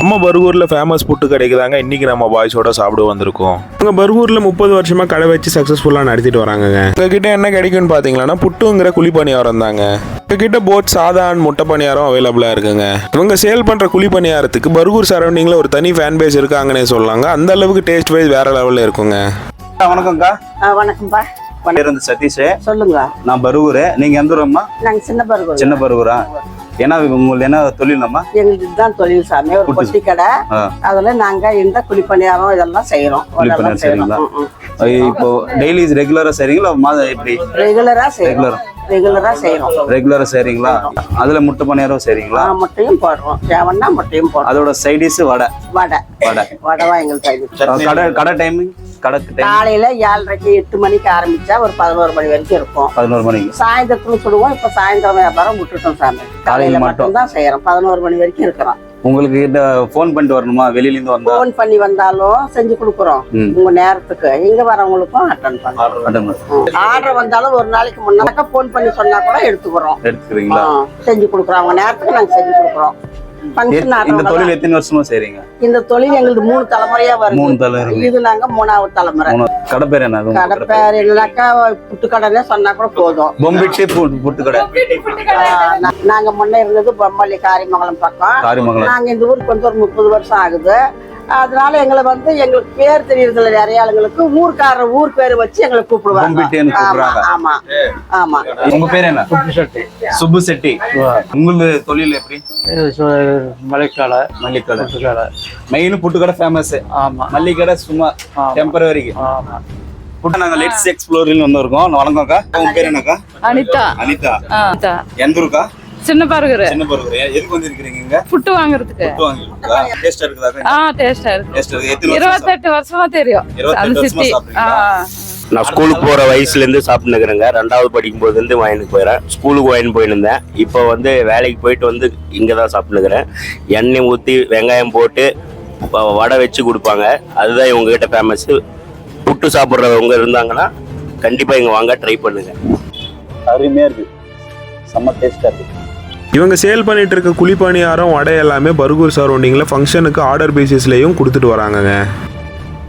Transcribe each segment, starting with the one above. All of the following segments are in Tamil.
நம்ம பர்கூரில் ஃபேமஸ் புட்டு கடைக்கு தாங்க இன்றைக்கி நம்ம பாய்ஸோட சாப்பிட வந்திருக்கோம். அங்கே பர்கூரில் முப்பது வருஷமாக கடை வச்சு சக்ஸஸ்ஃபுல்லாக நடத்திட்டு வராங்கங்க. உங்ககிட்ட என்ன கிடைக்கும்னு பார்த்தீங்கன்னா புட்டுங்கிற குழி பணியாரம் தாங்க உங்ககிட்ட போட் சாதான் முட்டை பணியாரம் அவைலபிளாக இருக்குங்க. இவங்க சேல் பண்ணுற குழி பணியாரத்துக்கு பர்கூர் சரௌண்டிங்கில் ஒரு தனி ஃபேன் பேஸ் இருக்காங்கன்னே சொல்லலாங்க அந்த அளவுக்கு டேஸ்ட் வைஸ் வேற லெவலில் இருக்குங்க. வணக்கம்க்கா. வணக்கம்ப்பா. வந்து சதீஷ். சொல்லுங்க. நான் பருவூர் நீங்க எந்த ஊரம்மா? நாங்க சின்ன பருவம் சின்ன பருவூரா என்ன உங்களுக்கு என்ன தொழிலம்மா எங்களுக்கு இதுதான் தொழில் சாமி ஒரு புட்டு. கடை. அதுல நாங்க இந்த குழிப்பணியாரம் இதெல்லாம் செய்யறோம் குழிப்பணியாரம் செய்றீங்களா? இப்போ டெய்லி ரெகுலரா செய்றீங்களா? மாதம் எப்படி? ரெகுலரா ரெகுலரா ரெகுலரா செய்யறோம் ரெகுலரா செய்றீங்களா? அதுல முட்டை பணியாரம் செய்றீங்களா? முட்டையும் போடுறோம். தேவன்னா முட்டையும் போடுறோம். அதோட சைடிஸ் வடை. வடை. வடை. வடை எங்களுக்கு கடை கடை டைமிங் கடை டைம் காலையில ஏழரைக்கு எட்டு மணிக்கு ஆரம்பிச்சா ஒரு பதினோரு மணி வரைக்கும் இருக்கும். பதினோரு மணிக்கு சாயந்தரத்துல சுடுவோம் இப்ப சாயந்தரம் வியாபாரம் விட்டுட்டோம் சாமி. காலையில மட்டும். தான் செய்யறோம். பதினோரு மணி வரைக்கும் இருக்கிறோம். உங்களுக்கு கிட்ட ஃபோன் பண்ணிட்டு வரணுமா? வெளியில இருந்து வந்தா? போன் பண்ணி வந்தாலும் செஞ்சு கொடுக்குறோம். உங்க நேரத்துக்கு. இங்க வரவங்களுக்கும் அட்டன் பண்ணுறோம். ஆர்டர் வந்தாலும் ஒரு நாளைக்கு முன்னாக்க போன் பண்ணி சொன்னா கூட எடுத்துக்கிறோம். எடுத்துக்கிறீங்களா? செஞ்சு கொடுக்குறோம். அவங்க நேரத்துக்கு நாங்க செஞ்சு கொடுக்குறோம். இந்த தொழில் எத்தனை வருஷமா செய்றீங்க? இந்த தொழில் எங்களுக்கு மூணு தலைமுறையா மூணு வருது தலைமுறை. இது நாங்க மூணாவது தலைமுறை. மூணு கடை பேர் என்ன? கடை பேர்? பேர் இல்லைனாக்கா புட்டு கடைனே சொன்னா கூட போதும். பொம்பிட்டு புட்டு புட்டு கடை ஆ, நா- நாங்க முன்ன இருந்தது பொம்மல்லி காரிமங்கலம் பக்கம். காரிமங்கலம். நாங்க இந்த ஊருக்கு வந்து ஒரு முப்பது வருஷம் ஆகுது. அதனால எங்களை வந்து எங்களுக்கு பேர் தெரியறதுல நிறைய ஆளுங்களுக்கு ஊர்க்காரர் ஊர் பேர் வச்சு எங்களை கூப்பிடுவாங்க. ஆமா கூப்பிடுறாங்க. ஆமா ஆமா. உங்க பேர் என்ன? சுப்பு செட்டி. உங்களுக்கு தொழில் எப்படி? இது சு- மழைக்கால மல்லிக்கடை. புட்டுக்கால மெயின் புட்டுக்கடை ஃபேமஸ் ஆமா. மல்லிக்கடை சும்மா. டெம்பரவரிக்கு ஆமா. புட்டு நாங்க லெட்ஸ் எக்ஸ்ப்ளோரில் வந்திருக்கோம். வணக்கம்க்கா. உங்க பேர் என்னக்கா? அனிதா. அனிதா. ஆ, அனிதா எந்த ஊருக்கா? சின்ன பாருகிற சின்ன பருவ எதுக்கு வந்திருக்கிறீங்க இங்க? புட்டு வாங்குறதுக்கு. புட்டு வாங்கிருக்கா டேஸ்டா இருக்குதா ஆ டேஸ்டா இருக்கு. டேஸ்ட் இருக்கு. எத்தனை வருஷம் இருபத்தெட்டு வருஷமா தெரியும். இருபத்தெட்டு அந்த வருஷமா சிட்டி சாப்பிடுறீங்களா? ஆ. நான் ஸ்கூலுக்கு போகிற வயசுலேருந்து சாப்பிட்டுக்கிறேங்க ரெண்டாவது படிக்கும் போதுலேருந்து வாங்கிட்டு போயிடுறேன் ஸ்கூலுக்கு வாங்கிட்டு போயிருந்தேன். இப்போ வந்து வேலைக்கு போயிட்டு வந்து இங்கே தான் சாப்பிட்டுக்கிறேன் எண்ணெய் ஊற்றி வெங்காயம் போட்டு வ- வடை வச்சு கொடுப்பாங்க. அதுதான் இவங்ககிட்ட ஃபேமஸ்ஸு புட்டு சாப்பிட்றவங்க இருந்தாங்கன்னா கண்டிப்பாக இங்கே வாங்க ட்ரை பண்ணுங்கள் அருமையா இருக்கு. செம்ம டேஸ்டா இருக்கு. இவங்க சேல் பண்ணிட்டு இருக்க குழி பணியாரம் வடை எல்லாமே பர்கூர் சரௌண்டிங்கில் ஃபங்க்ஷனுக்கு ஆர்டர் பேசிஸ்லேயும் கொடுத்துட்டு வராங்கங்க.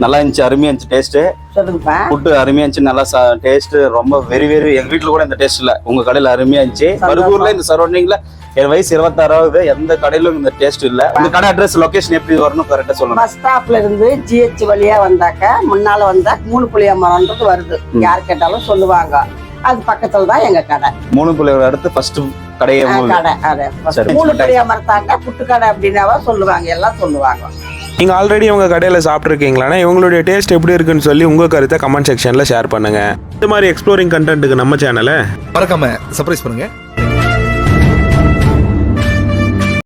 நல்லா இருந்துச்சு அருமையா இருந்துச்சு டேஸ்ட் சொல்லுங்கப்பா புட்டு அருமையா இருந்துச்சு நல்லா டேஸ்ட் ரொம்ப வெரி வெரி எங்க வீட்ல கூட இந்த டேஸ்ட் இல்ல. உங்க கடையில அருமையா இருந்துச்சு. பருகூர்ல இந்த சரௌண்டிங்ல என் வயசு இருபத்தாறாவது எந்த கடையிலும் இந்த டேஸ்ட் இல்ல. இந்த கடை அட்ரஸ் லொகேஷன் எப்படி வரணும் கரெக்டா சொல்லணும் பஸ் ஸ்டாப்ல இருந்து ஜிஹெச் வழியா வந்தாக்க முன்னால வந்தா மூணு புளிய மரம்ன்றது வருது யார் கேட்டாலும் சொல்லுவாங்க. அது பக்கத்துல தான் எங்க கடை. மூணு பிள்ளையோட அடுத்து ஃபர்ஸ்ட் கடையை. கடை அது. மூணு புளிய மரத்தாங்க புட்டு கடை அப்படின்னாவா சொல்லுவாங்க. எல்லாம் சொல்லுவாங்க. நீங்கள் ஆல்ரெடி உங்கள் கடையில் சாப்பிட்ருக்கீங்களாண்ணா இவங்களுடைய டேஸ்ட் எப்படி இருக்குன்னு சொல்லி உங்கள் கருத்தை கமெண்ட் செக்ஷனில் ஷேர் பண்ணுங்கள் இந்த மாதிரி எக்ஸ்ப்ளோரிங் கண்டென்ட்டுக்கு நம்ம சேனலை மறக்காம சர்ப்ரைஸ் பண்ணுங்க.